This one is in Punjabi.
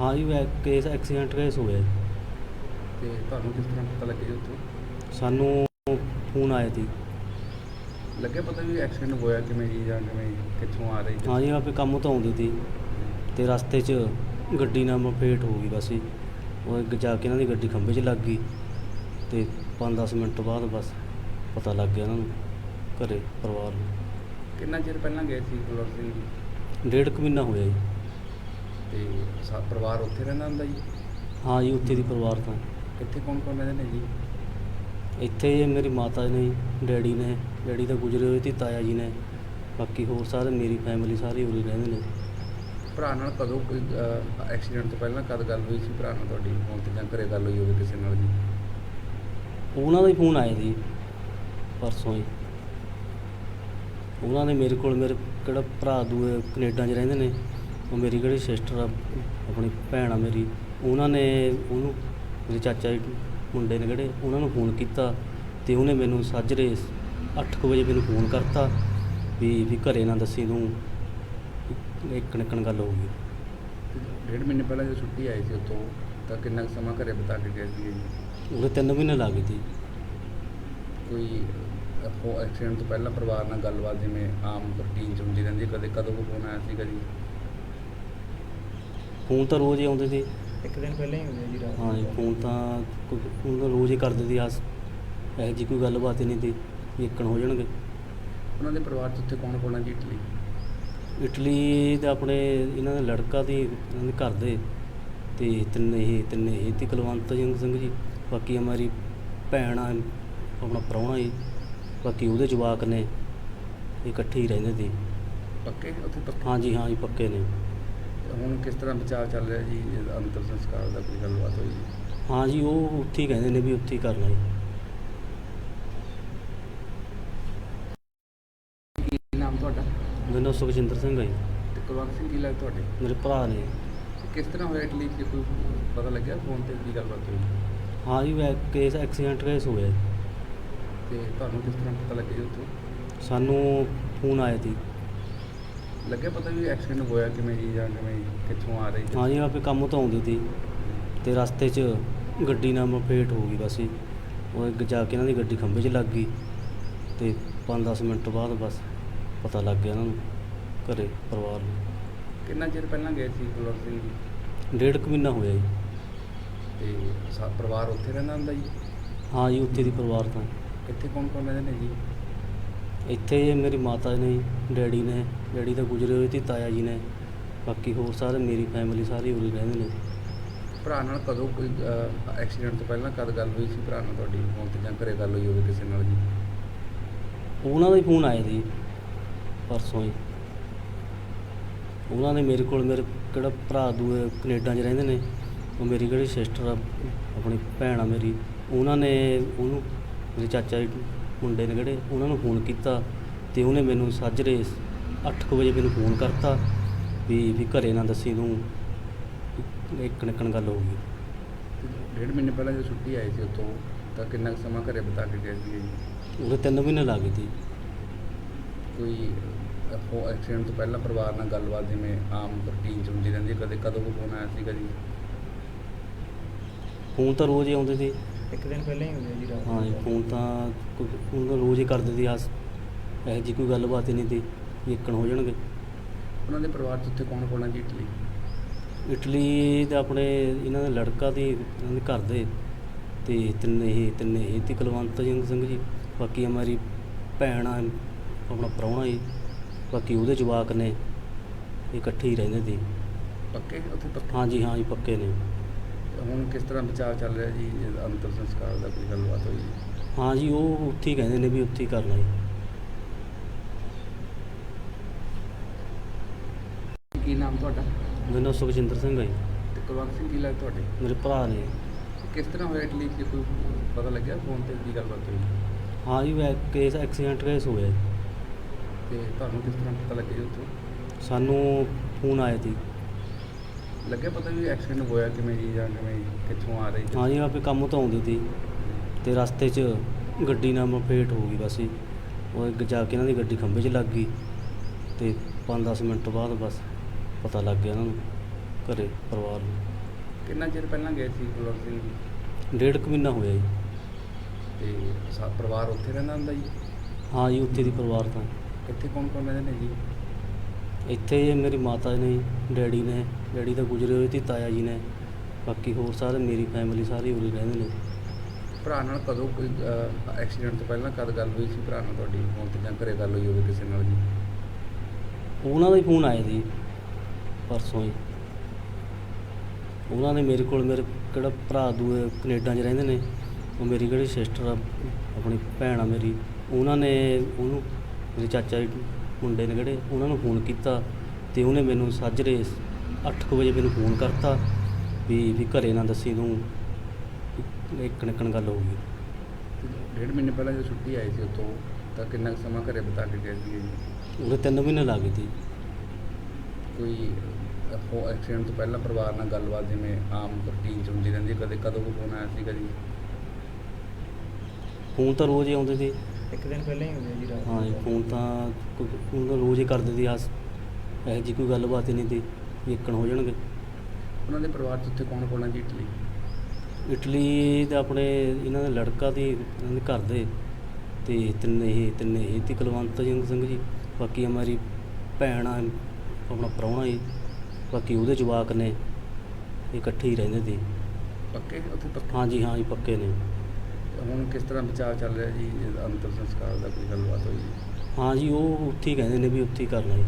ਹਾਂ ਜੀ ਵੈ ਕੇਸ ਐਕਸੀਡੈਂਟ ਕੇਸ ਹੋਇਆ ਜੀ। ਤੇ ਤੁਹਾਨੂੰ ਕਿਸ ਤਰ੍ਹਾਂ ਪਤਾ ਲੱਗਿਆ ਜੀ ਉੱਥੋਂ? ਸਾਨੂੰ ਫੋਨ ਆਇਆ ਸੀ। ਲੱਗਿਆ ਪਤਾ ਵੀ ਐਕਸੀਡੈਂਟ ਹੋਇਆ ਕਿਵੇਂ ਜੀ ਜਾਂ ਕਿਵੇਂ ਕਿੱਥੋਂ ਆ ਰਹੀ ਸੀ? ਹਾਂ ਜੀ ਆਪੇ ਕੰਮ ਤੋਂ ਆਉਂਦੀ ਸੀ ਤੇ ਰਸਤੇ 'ਚ ਗੱਡੀ ਨਾਲ ਮਪੇਟ ਹੋ ਗਈ ਬਸ ਜੀ। ਉਹ ਅੱਗੇ ਜਾ ਕੇ ਇਹਨਾਂ ਦੀ ਗੱਡੀ ਖੰਭੇ 'ਚ ਲੱਗ ਗਈ ਤੇ 5-10 ਮਿੰਟ ਬਾਅਦ ਬਸ ਪਤਾ ਲੱਗ ਗਿਆ ਇਹਨਾਂ ਨੂੰ ਘਰੇ ਪਰਿਵਾਰ ਨੂੰ। ਕਿੰਨਾ ਚਿਰ ਪਹਿਲਾਂ ਗਏ ਸੀ ਗੁਲਰ ਸਿੰਘ ਜੀ ਡੇਢ ਕੁ ਮਹੀਨਾ ਹੋਇਆ ਜੀ। ਤੇ ਸਾ ਪਰਿਵਾਰ ਉੱਥੇ ਰਹਿੰਦਾ ਹੁੰਦਾ ਜੀ? ਹਾਂ ਜੀ ਉੱਥੇ ਦੀ ਪਰਿਵਾਰ ਤਾਂ। ਕਿੱਥੇ ਕੌਣ ਕੌਣ ਰਹਿੰਦੇ ਨੇ ਜੀ? ਇੱਥੇ ਜੀ ਮੇਰੀ ਮਾਤਾ ਜੀ ਨੇ ਡੈਡੀ ਨੇ ਡੈਡੀ ਤਾਂ ਗੁਜਰੇ ਹੋਏ ਤੇ ਤਾਇਆ ਜੀ ਨੇ। ਬਾਕੀ ਹੋਰ ਸਾਰੇ ਮੇਰੀ ਫੈਮਿਲੀ ਸਾਰੀ ਉਰੇ ਰਹਿੰਦੇ ਨੇ। ਭਰਾ ਨਾਲ ਕਦੋਂ ਕੋਈ ਐਕਸੀਡੈਂਟ ਤੋਂ ਪਹਿਲਾਂ ਕਦ ਗੱਲ ਹੋਈ ਸੀ? ਭਰਾ ਨਾਲ ਤੁਹਾਡੀ ਫੋਨ ਤੇ ਜਾਂ ਘਰੇ ਗੱਲ ਹੋਈ ਹੋਵੇ ਕਿਸੇ ਨਾਲ ਜੀ? ਉਹਨਾਂ ਦਾ ਹੀ ਫੋਨ ਆਇਆ ਸੀ ਪਰਸੋਂ ਹੀ। ਉਹਨਾਂ ਨੇ ਮੇਰੇ ਕੋਲ ਮੇਰੇ ਕਿਹੜਾ ਭਰਾ ਦੂਏ ਕੈਨੇਡਾ 'ਚ ਰਹਿੰਦੇ ਨੇ। ਉਹ ਮੇਰੀ ਕਿਹੜੀ ਸਿਸਟਰ ਆ ਆਪਣੀ ਭੈਣ ਆ ਮੇਰੀ ਉਹਨਾਂ ਨੇ ਉਹਨੂੰ ਮੇਰੇ ਚਾਚਾ ਜੀ ਮੁੰਡੇ ਨੇ ਕਿਹੜੇ ਉਹਨਾਂ ਨੂੰ ਫੋਨ ਕੀਤਾ ਤੇ ਉਹਨੇ ਮੈਨੂੰ ਸਾਜਰੇ 8:00 ਵਜੇ ਮੈਨੂੰ ਫੋਨ ਕਰਤਾ ਵੀ ਵੀ ਘਰੇ ਨਾ ਦੱਸੀ ਤੂੰ ਇੱਕ ਨਿਕਣ ਗੱਲ ਹੋ ਗਈ। ਡੇਢ ਮਹੀਨੇ ਪਹਿਲਾਂ ਜਦੋਂ ਛੁੱਟੀ ਆਈ ਸੀ ਉੱਥੋਂ ਤਾਂ ਕਿੰਨਾ ਕੁ ਸਮਾਂ ਘਰੇ ਬਿਤਾ ਕੇ ਗਏ ਸੀ ਉਹਦੇ ਤਿੰਨ ਮਹੀਨੇ ਲੱਗ ਗਏ ਸੀ। ਕੋਈ ਐਕਸੀਡੈਂਟ ਤੋਂ ਪਹਿਲਾਂ ਪਰਿਵਾਰ ਨਾਲ ਗੱਲਬਾਤ ਜਿਵੇਂ ਆਮ ਰੂਟੀਨ ਚ ਹੁੰਦੀ ਰਹਿੰਦੀ ਹੈ, ਕਦੇ ਕਦੋਂ ਕੋ ਫੋਨ ਆਇਆ ਸੀ ਕਦੀ ਫੋਨ ਤਾਂ ਰੋਜ਼ ਹੀ ਆਉਂਦੇ ਸੀ। ਇੱਕ ਦਿਨ ਪਹਿਲਾਂ ਹੀ ਹੁੰਦੇ ਜੀ ਰਾਤ ਹਾਂ ਜੀ ਫੋਨ ਤਾਂ ਕੋਈ- ਫੋਨ ਤਾਂ ਰੋਜ਼ ਹੀ ਕਰਦੇ ਸੀ ਆਸ। ਇਹੋ ਜਿਹੀ ਕੋਈ ਗੱਲਬਾਤ ਹੀ ਨਹੀਂ ਤੀ ਵੀ ਇੱਕਣ ਹੋ ਜਾਣਗੇ। ਉਹਨਾਂ ਦੇ ਪਰਿਵਾਰ ਚ ਉੱਥੇ ਕੌਣ ਕੌਣ ਹੈ ਜੀ ਇਟਲੀ? ਇਟਲੀ ਦੇ ਆਪਣੇ ਇਹਨਾਂ ਦਾ ਲੜਕਾ ਦੀ ਇਹਨਾਂ ਦੇ ਘਰ ਦੇ ਤੇ ਤਿੰਨੇ ਹੀ ਤਿੰਨੇ ਹੀ ਤੇ ਕੁਲਵੰਤ ਸਿੰਘ ਸਿੰਘ ਜੀ ਬਾਕੀ ਹਮਾਰੀ ਭੈਣ ਆ ਆਪਣਾ ਪ੍ਰਾਹੁਣਾ ਜੀ ਬਾਕੀ ਉਹਦੇ ਜਵਾਕ ਨੇ ਇਹ ਇਕੱਠੇ ਹੀ ਰਹਿੰਦੇ ਸੀ। ਪੱਕੇ? ਉੱਥੇ ਪੱਕੇ? ਹਾਂ ਜੀ ਹਾਂ ਜੀ ਪੱਕੇ ਨੇ। ਹੁਣ ਕਿਸ ਤਰ੍ਹਾਂ ਬਚਾਅ ਚੱਲ ਰਿਹਾ ਜੀ? ਅੰਤਿਮ ਸੰਸਕਾਰ ਦਾ ਕੋਈ ਗੱਲਬਾਤ ਹੋਈ ਜੀ? ਹਾਂ ਜੀ ਉਹ ਉੱਥੇ ਹੀ ਕਹਿੰਦੇ ਨੇ ਵੀ ਉੱਥੇ ਹੀ ਕਰਨਾ ਜੀ। ਕੀ ਨਾਮ ਤੁਹਾਡਾ? ਮੇਰਾ ਨਾਮ ਸੁਖਜਿੰਦਰ ਸਿੰਘ ਹੈ ਜੀ। ਤੇ ਕੁਲਵੰਤ ਸਿੰਘ ਕੀ ਲੱਗ ਤੁਹਾਡੇ? ਮੇਰੇ ਭਰਾ ਨੇ। ਕਿਸ ਤਰ੍ਹਾਂ ਹੋਇਆ ਇਟਲੀ ਚ ਕੋਈ ਪਤਾ ਲੱਗਿਆ ਫੋਨ ਤੇ ਕੀ ਗੱਲਬਾਤ ਹੋਈ? ਹਾਂ ਜੀ ਵੈ ਕੇਸ ਐਕਸੀਡੈਂਟ ਕੇਸ ਹੋਇਆ ਜੀ। ਤੇ ਤੁਹਾਨੂੰ ਕਿਸ ਤਰ੍ਹਾਂ ਪਤਾ ਲੱਗਿਆ ਜੀ ਉੱਥੋਂ? ਸਾਨੂੰ ਫੋਨ ਆਇਆ ਸੀ। ਲੱਗਿਆ ਪਤਾ ਵੀ ਐਕਸੀਡੈਂਟ ਹੋਇਆ ਕਿਵੇਂ ਜੀ ਜਾਂ ਕਿਵੇਂ ਕਿੱਥੋਂ ਆ ਰਹੀ ਸੀ? ਹਾਂ ਜੀ ਆਪੇ ਕੰਮ ਤੋਂ ਆਉਂਦੀ ਸੀ ਤੇ ਰਸਤੇ 'ਚ ਗੱਡੀ ਨਾਲ ਮਪੇਟ ਹੋ ਗਈ ਬਸ ਜੀ। ਉਹ ਅੱਗੇ ਜਾ ਕੇ ਇਹਨਾਂ ਦੀ ਗੱਡੀ ਖੰਭੇ 'ਚ ਲੱਗ ਗਈ ਤੇ 5-10 ਮਿੰਟ ਬਾਅਦ ਬਸ ਪਤਾ ਲੱਗ ਗਿਆ ਇਹਨਾਂ ਨੂੰ ਘਰੇ ਪਰਿਵਾਰ ਨੂੰ। ਕਿੰਨਾ ਚਿਰ ਪਹਿਲਾਂ ਗਏ ਸੀ ਗੁਲਰ ਸਿੰਘ ਜੀ? ਡੇਢ ਕੁ ਮਹੀਨਾ ਹੋਇਆ ਜੀ। ਤੇ ਸਾ ਪਰਿਵਾਰ ਉੱਥੇ ਰਹਿੰਦਾ ਹੁੰਦਾ ਜੀ? ਹਾਂ ਜੀ ਉੱਥੇ ਦੀ ਪਰਿਵਾਰ ਤਾਂ। ਕਿੱਥੇ ਕੌਣ ਕੌਣ ਰਹਿੰਦੇ ਨੇ ਜੀ? ਇੱਥੇ ਮੇਰੀ ਮਾਤਾ ਨੇ ਡੈਡੀ ਨੇ ਡੈਡੀ ਤਾਂ ਗੁਜਰੇ ਹੋਏ ਤੇ ਤਾਇਆ ਜੀ ਨੇ ਬਾਕੀ ਹੋਰ ਸਾਰੇ ਮੇਰੀ ਫੈਮਿਲੀ ਸਾਰੀ ਉਰੇ ਰਹਿੰਦੇ ਨੇ। ਭਰਾ ਨਾਲ ਕਦੋਂ ਕੋਈ ਐਕਸੀਡੈਂਟ ਤੋਂ ਪਹਿਲਾਂ ਕਦ ਗੱਲ ਹੋਈ ਸੀ? ਭਰਾ ਨਾਲ ਤੁਹਾਡੀ ਫੋਨ ਤੇ ਜਾਂ ਘਰੇ ਗੱਲ ਹੋਈ ਹੋਵੇ ਕਿਸੇ ਨਾਲ ਜੀ? ਉਹਨਾਂ ਦਾ ਹੀ ਫੋਨ ਆਇਆ ਸੀ ਪਰਸੋਂ ਹੀ। ਉਹਨਾਂ ਨੇ ਮੇਰੇ ਕੋਲ ਮੇਰੇ ਕਿਹੜਾ ਭਰਾ ਦੂਏ ਕੈਨੇਡਾ 'ਚ ਰਹਿੰਦੇ ਨੇ ਉਹ ਮੇਰੀ ਕਿਹੜੀ ਸਿਸਟਰ ਆ ਆਪਣੀ ਭੈਣ ਆ ਮੇਰੀ। ਉਹਨਾਂ ਨੇ ਉਹਨੂੰ ਮੇਰੇ ਚਾਚਾ ਜੀ ਮੁੰਡੇ ਨੇ ਕਿਹੜੇ ਉਹਨਾਂ ਨੂੰ ਫੋਨ ਕੀਤਾ ਤੇ ਉਹਨੇ ਮੈਨੂੰ ਸਾਜਰੇ 8:00 ਵਜੇ ਮੈਨੂੰ ਫੋਨ ਕਰਤਾ ਵੀ ਵੀ ਘਰੇ ਨਾ ਦੱਸੀ ਤੂੰ ਇੱਕ ਨਿਕਣ ਗੱਲ ਹੋ ਗਈ। ਡੇਢ ਮਹੀਨੇ ਪਹਿਲਾਂ ਜਦੋਂ ਛੁੱਟੀ ਆਈ ਸੀ ਉੱਥੋਂ ਤਾਂ ਕਿੰਨਾ ਕੁ ਸਮਾਂ ਘਰੇ ਬਿਤਾ ਕੇ ਗਏ ਸੀ ਜੀ? ਉਹਦੇ ਤਿੰਨ ਮਹੀਨੇ ਲੱਗ ਗਏ ਸੀ। ਕੋਈ ਉਹ ਐਕਸੀਡੈਂਟ ਤੋਂ ਪਹਿਲਾਂ ਪਰਿਵਾਰ ਨਾਲ ਗੱਲਬਾਤ ਜਿਵੇਂ ਆਮ ਰੂਟੀਨ ਚ ਹੁੰਦੀ ਰਹਿੰਦੀ ਕਦੇ ਕਦੋਂ ਕੋ ਫੋਨ ਆਇਆ ਸੀ ਕਦੀ? ਫੋਨ ਤਾਂ ਰੋਜ਼ ਹੀ ਆਉਂਦੇ ਸੀ। ਇੱਕ ਦਿਨ ਪਹਿਲਾਂ ਹੀ ਹੁੰਦੇ ਜੀ ਰਾਤ ਹਾਂ ਜੀ ਫੋਨ ਤਾਂ ਕੋਈ- ਫੋਨ ਤਾਂ ਰੋਜ਼ ਹੀ ਕਰਦੇ ਸੀ ਆਸ ਇਹੋ ਜਿਹੀ ਕੋਈ ਗੱਲਬਾਤ ਹੀ ਨਹੀਂ ਤੀ ਵੀ ਇੱਕਣ ਹੋ ਜਾਣਗੇ। ਉਹਨਾਂ ਦੇ ਪਰਿਵਾਰ ਚ ਉੱਥੇ ਕੌਣ ਕੌਣ ਹੈ ਜੀ ਇਟਲੀ? ਇਟਲੀ ਦੇ ਆਪਣੇ ਇਹਨਾਂ ਦਾ ਲੜਕਾ ਦੀ ਇਹਨਾਂ ਦੇ ਘਰ ਦੇ ਤੇ ਤਿੰਨੇ ਹੀ ਤਿੰਨੇ ਹੀ ਤੇ ਕੁਲਵੰਤ ਸਿੰਘ ਸਿੰਘ ਜੀ ਬਾਕੀ ਹਮਾਰੀ ਭੈਣ ਆ ਆਪਣਾ ਪ੍ਰਾਹੁਣਾ ਜੀ ਬਾਕੀ ਉਹਦੇ ਜਵਾਕ ਨੇ ਇਹ ਇਕੱਠੇ ਹੀ ਰਹਿੰਦੇ ਸੀ ਪੱਕੇ? ਉੱਥੇ ਪੱਕੇ? ਹਾਂ ਜੀ ਹਾਂ ਜੀ ਪੱਕੇ ਨੇ। ਹੁਣ ਕਿਸ ਤਰ੍ਹਾਂ ਬਚਾਅ ਚੱਲ ਰਿਹਾ ਜੀ? ਅੰਤਿਮ ਸੰਸਕਾਰ ਦਾ ਕੋਈ ਗੱਲਬਾਤ ਹੋਈ ਜੀ? ਹਾਂ ਜੀ ਉਹ ਉੱਥੇ ਹੀ ਕਹਿੰਦੇ ਨੇ ਵੀ ਉੱਥੇ ਹੀ ਕਰਨਾ ਜੀ। ਕੀ ਨਾਮ ਤੁਹਾਡਾ? ਮੇਰਾ ਨਾਮ ਸੁਖਜਿੰਦਰ ਸਿੰਘ ਹੈ ਜੀ। ਤੇ ਕੁਲਵੰਤ ਸਿੰਘ ਕੀ ਲੱਗ ਤੁਹਾਡੇ? ਮੇਰੇ ਭਰਾ ਨੇ। ਕਿਸ ਤਰ੍ਹਾਂ ਹੋਇਆ ਇਟਲੀ ਚ? ਕੋਈ ਪਤਾ ਲੱਗਿਆ ਫੋਨ ਤੇ ਕੀ ਗੱਲਬਾਤ ਹੋਈ? ਹਾਂ ਜੀ ਵੈ ਕੇਸ ਐਕਸੀਡੈਂਟ ਕੇਸ ਹੋਇਆ ਜੀ। ਤੇ ਤੁਹਾਨੂੰ ਕਿਸ ਤਰ੍ਹਾਂ ਪਤਾ ਲੱਗਿਆ ਜੀ ਉੱਥੋਂ? ਸਾਨੂੰ ਫੋਨ ਆਇਆ ਸੀ ਲੱਗਿਆ ਪਤਾ ਵੀ ਐਕਸੀਡੈਂਟ ਹੋਇਆ ਕਿਵੇਂ ਜੀ ਜਾਂ ਕਿਵੇਂ ਕਿੱਥੋਂ ਆ ਰਹੀ ਸੀ? ਹਾਂ ਜੀ ਆਪੇ ਕੰਮ ਤੋਂ ਆਉਂਦੀ ਸੀ ਤੇ ਰਸਤੇ 'ਚ ਗੱਡੀ ਨਾਲ ਮਪੇਟ ਹੋ ਗਈ ਬਸ ਜੀ। ਉਹ ਅੱਗੇ ਜਾ ਕੇ ਇਹਨਾਂ ਦੀ ਗੱਡੀ ਖੰਭੇ 'ਚ ਲੱਗ ਗਈ ਤੇ 5-10 ਮਿੰਟ ਬਾਅਦ ਬਸ ਪਤਾ ਲੱਗ ਗਿਆ ਇਹਨਾਂ ਨੂੰ ਘਰੇ ਪਰਿਵਾਰ ਨੂੰ। ਕਿੰਨਾ ਚਿਰ ਪਹਿਲਾਂ ਗਏ ਸੀ ਕੁਲਵੰਤ ਸਿੰਘ ਜੀ ਡੇਢ ਕੁ ਮਹੀਨਾ ਹੋਇਆ ਜੀ। ਤੇ ਸਾ ਪਰਿਵਾਰ ਉੱਥੇ ਰਹਿੰਦਾ ਹੁੰਦਾ ਜੀ? ਹਾਂ ਜੀ ਉੱਥੇ ਦੀ ਪਰਿਵਾਰ ਤਾਂ। ਇੱਥੇ ਕੌਣ ਕੌਣ ਰਹਿੰਦੇ ਨੇ ਜੀ? ਇੱਥੇ ਮੇਰੀ ਮਾਤਾ ਨੇ ਡੈਡੀ ਨੇ ਡੈਡੀ ਤਾਂ ਗੁਜਰੇ ਹੋਏ ਤੇ ਤਾਇਆ ਜੀ ਨੇ ਬਾਕੀ ਹੋਰ ਸਾਰੇ ਮੇਰੀ ਫੈਮਿਲੀ ਸਾਰੀ ਉਰੇ ਰਹਿੰਦੇ ਨੇ। ਭਰਾ ਨਾਲ ਕਦੋਂ ਕੋਈ ਐਕਸੀਡੈਂਟ ਤੋਂ ਪਹਿਲਾਂ ਕਦ ਗੱਲ ਹੋਈ ਸੀ? ਭਰਾ ਨਾਲ ਤੁਹਾਡੀ ਫੋਨ ਤੇ ਜਾਂ ਘਰੇ ਗੱਲ ਹੋਈ ਹੋਵੇ ਕਿਸੇ ਨਾਲ ਜੀ? ਉਹਨਾਂ ਦਾ ਹੀ ਫੋਨ ਆਇਆ ਸੀ ਪਰਸੋਂ ਹੀ। ਉਹਨਾਂ ਨੇ ਮੇਰੇ ਕੋਲ ਮੇਰੇ ਕਿਹੜਾ ਭਰਾ ਦੂਏ ਕੈਨੇਡਾ 'ਚ ਰਹਿੰਦੇ ਨੇ ਉਹ ਮੇਰੀ ਕਿਹੜੀ ਸਿਸਟਰ ਆ ਆਪਣੀ ਭੈਣ ਆ ਮੇਰੀ। ਉਹਨਾਂ ਨੇ ਉਹਨੂੰ ਮੇਰੇ ਚਾਚਾ ਜੀ ਮੁੰਡੇ ਨੇ ਕਿਹੜੇ ਉਹਨਾਂ ਨੂੰ ਫੋਨ ਕੀਤਾ ਤੇ ਉਹਨੇ ਮੈਨੂੰ ਸਾਜਰੇ 8:00 ਵਜੇ ਮੈਨੂੰ ਫੋਨ ਕਰਤਾ ਵੀ ਵੀ ਘਰੇ ਨਾ ਦੱਸੀ ਤੂੰ ਇੱਕ ਨਿਕਣ ਗੱਲ ਹੋ ਗਈ। ਡੇਢ ਮਹੀਨੇ ਪਹਿਲਾਂ ਜਦੋਂ ਛੁੱਟੀ ਆਈ ਸੀ ਉੱਥੋਂ ਤਾਂ ਕਿੰਨਾ ਕੁ ਸਮਾਂ ਘਰੇ ਬਿਤਾ ਕੇ ਗਏ ਸੀ ਉਹਦੇ ਤਿੰਨ ਮਹੀਨੇ ਲੱਗ ਗਏ ਸੀ ਕੋਈ ਹੋ ਐਕਸੀਡੈਂਟ ਤੋਂ ਪਹਿਲਾਂ ਪਰਿਵਾਰ ਨਾਲ ਗੱਲਬਾਤ ਜਿਵੇਂ ਆਮ ਰੂਟੀਨ ਚ ਹੁੰਦੀ ਰਹਿੰਦੀ ਹੈ, ਕਦੇ ਕਦੋਂ ਕੋ ਫੋਨ ਆਇਆ ਸੀ ਕਦੀ? ਫੋਨ ਤਾਂ ਰੋਜ਼ ਹੀ ਆਉਂਦੇ ਸੀ। ਇੱਕ ਦਿਨ ਪਹਿਲਾਂ ਹੀ ਹੁੰਦੇ ਜੀ ਰਾਤ ਹਾਂ ਜੀ ਫੋਨ ਤਾਂ ਕੋਈ- ਫੋਨ ਤਾਂ ਰੋਜ਼ ਹੀ ਕਰਦੇ ਸੀ ਆਸ ਇਹੋ ਜਿਹੀ ਕੋਈ ਗੱਲਬਾਤ ਹੀ ਨਹੀਂ ਤੀ ਵੀ ਇੱਕਣ ਹੋ ਜਾਣਗੇ। ਉਹਨਾਂ ਦੇ ਪਰਿਵਾਰ ਚ ਉੱਥੇ ਕੌਣ ਕੌਣ ਹੈ ਜੀ ਇਟਲੀ? ਇਟਲੀ ਦੇ ਆਪਣੇ ਇਹਨਾਂ ਦਾ ਲੜਕਾ ਤੇ ਇਹਨਾਂ ਦੇ ਘਰ ਦੇ ਤੇ ਤਿੰਨੇ ਹੀ ਤਿੰਨੇ ਹੀ ਤੇ ਕੁਲਵੰਤ ਸਿੰਘ ਸਿੰਘ ਜੀ ਬਾਕੀ ਹਮਾਰੀ ਭੈਣ ਆ ਆਪਣਾ ਪ੍ਰਾਹੁਣਾ ਜੀ ਬਾਕੀ ਉਹਦੇ ਜਵਾਕ ਨੇ ਇਹ ਇਕੱਠੇ ਹੀ ਰਹਿੰਦੇ ਸੀ ਪੱਕੇ ਉੱਥੇ ਪੱਕੇ? ਹਾਂ ਜੀ ਹਾਂ ਜੀ ਪੱਕੇ ਨੇ। ਹੁਣ ਕਿਸ ਤਰ੍ਹਾਂ ਵਿਚਾਰ ਚੱਲ ਰਿਹਾ ਜੀ? ਅੰਤਰ ਸੰਸਕਾਰ ਦਾ ਕੋਈ ਗੱਲਬਾਤ ਹੋਈ ਜੀ? ਹਾਂ ਜੀ, ਉਹ ਉੱਥੇ ਹੀ ਕਹਿੰਦੇ ਨੇ ਵੀ ਉੱਥੇ ਹੀ ਕਰਨਾ ਜੀ।